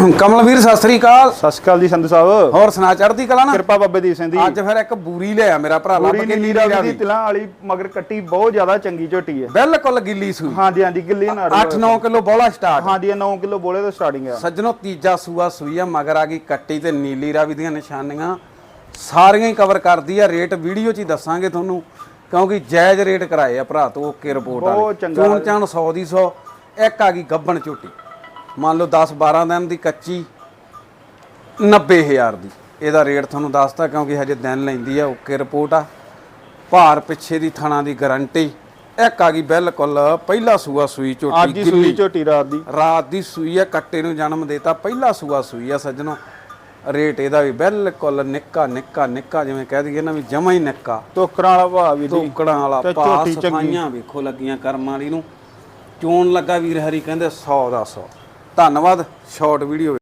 ਕਮਲਵੀਰ ਸਤਿ ਸ੍ਰੀ ਅਕਾਲ। ਸਤਿ ਸ਼੍ਰੀ ਅਕਾਲ ਜੀ ਸੰਧੂ ਸਾਹਿਬ। ਹੋਰ ਸੁਣਾ ਚੜ੍ਹਦੀ ਕਲਾ ਨਾ? ਕਿਰਪਾ ਬਾਬੇ ਦੀ ਸਿੰਘ ਦੀ। ਅੱਜ ਫਿਰ ਇੱਕ ਬੂਰੀ ਲਿਆ ਮੇਰਾ ਭਰਾ ਲੱਭ ਪੂਰੀ ਕੇ ਰਾਵੀ ਦੀ ਤਿਲਾਂ ਵਾਲੀ ਮਗਰ ਕੱਟੀ ਬਹੁਤ ਜ਼ਿਆਦਾ ਚੰਗੀ ਝੋਟੀ ਹੈ। ਬਿਲਕੁਲ ਗਿੱਲੀ ਸੂਈ। ਹਾਂਜੀ ਹਾਂਜੀ ਗਿੱਲੀ ਨਾੜ 8-9 ਕਿਲੋ ਬੋਲਾ ਸਟਾਰਟ ਹਾਂਜੀ 9 ਕਿਲੋ ਬੋਲੇ ਤੋਂ ਸਟਾਰਟਿੰਗ ਆ ਸੱਜਣੋ ਤੀਜਾ ਸੂਆ ਸੂਈ ਆ ਮਗਰ ਆ ਗਈ ਕੱਟੀ ਤੇ ਨੀਲੀ ਰਾਵੀ ਦੀਆਂ ਨਿਸ਼ਾਨੀਆਂ। ਸਾਰੀਆਂ ਹੀ ਕਵਰ ਕਰਦੀ ਆ ਰੇਟ ਵੀਡੀਓ 'ਚ ਹੀ ਦੱਸਾਂਗੇ ਤੁਹਾਨੂੰ ਕਿਉਂਕਿ ਜਾਇਜ਼ ਰੇਟ ਕਰਾਏ ਆ ਭਰਾ ਤੋਂ ਓਕੇ ਰਿਪੋਰਟ ਬਹੁਤ ਵਾਲੇ। ਚੰਗਾ। ਚੂਣ ਚਾਣ 100 ਦੀ 100 ਇੱਕ ਆ ਗਈ ਗੱਬਣ ਝੋਟੀ। ਮੰਨ ਲਓ 10 12 ਦਿਨ ਦੀ ਕੱਚੀ 90000 ਦੀ। ਇਹਦਾ ਰੇਟ ਤੁਹਾਨੂੰ ਦੱਸਤਾ ਕਿਉਂਕਿ ਹਜੇ ਦਿਨ ਲੈਂਦੀ ਆ ਓਕੇ ਰਿਪੋਰਟ ਆ। ਭਾਰ ਪਿੱਛੇ ਦੀ ਥਣਾ ਦੀ ਗਾਰੰਟੀ ਇੱਕ ਆ ਗਈ ਬਿਲਕੁਲ ਪਹਿਲਾ ਸੂਆ ਸੂਈ ਅੱਜ ਝੋਟੀ ਹੀ ਸੂਈ ਝੋਟੀ ਰਾਤ ਦੀ। ਰਾਤ ਦੀ ਸੂਈ ਆ ਕੱਟੇ ਨੂੰ ਜਨਮ ਦੇਤਾ ਪਹਿਲਾ ਸੂਆ ਸੂਈ ਆ ਸੱਜਣੋ। ਰੇਟ ਇਹਦਾ ਵੀ ਬਿਲਕੁਲ ਨਿੱਕਾ ਨਿੱਕਾ ਨਿੱਕਾ ਜਿਵੇਂ ਕਹਿ ਦਈਏ ਨਾ ਵੀ ਜਮਾ ਹੀ ਨਿੱਕਾ। ਟੋਕਰਾਂ ਵਾਲਾ ਭਾਅ ਵੀ ਦੀ ਟੋਕੜਾਂ ਵਾਲਾ ਚੰਗੀ। ਸਫਾਈਆਂ ਵੇਖੋ ਲੱਗੀਆਂ ਕਰਮਾਂ ਵਾਲੀ ਨੂੰ। ਚੋਣ ਲੱਗਾ ਵੀਰ ਹਰੀ ਕਹਿੰਦੇ 100 ਦਾ 100 ਧੰਨਵਾਦ ਸ਼ਾਰਟ ਵੀਡੀਓ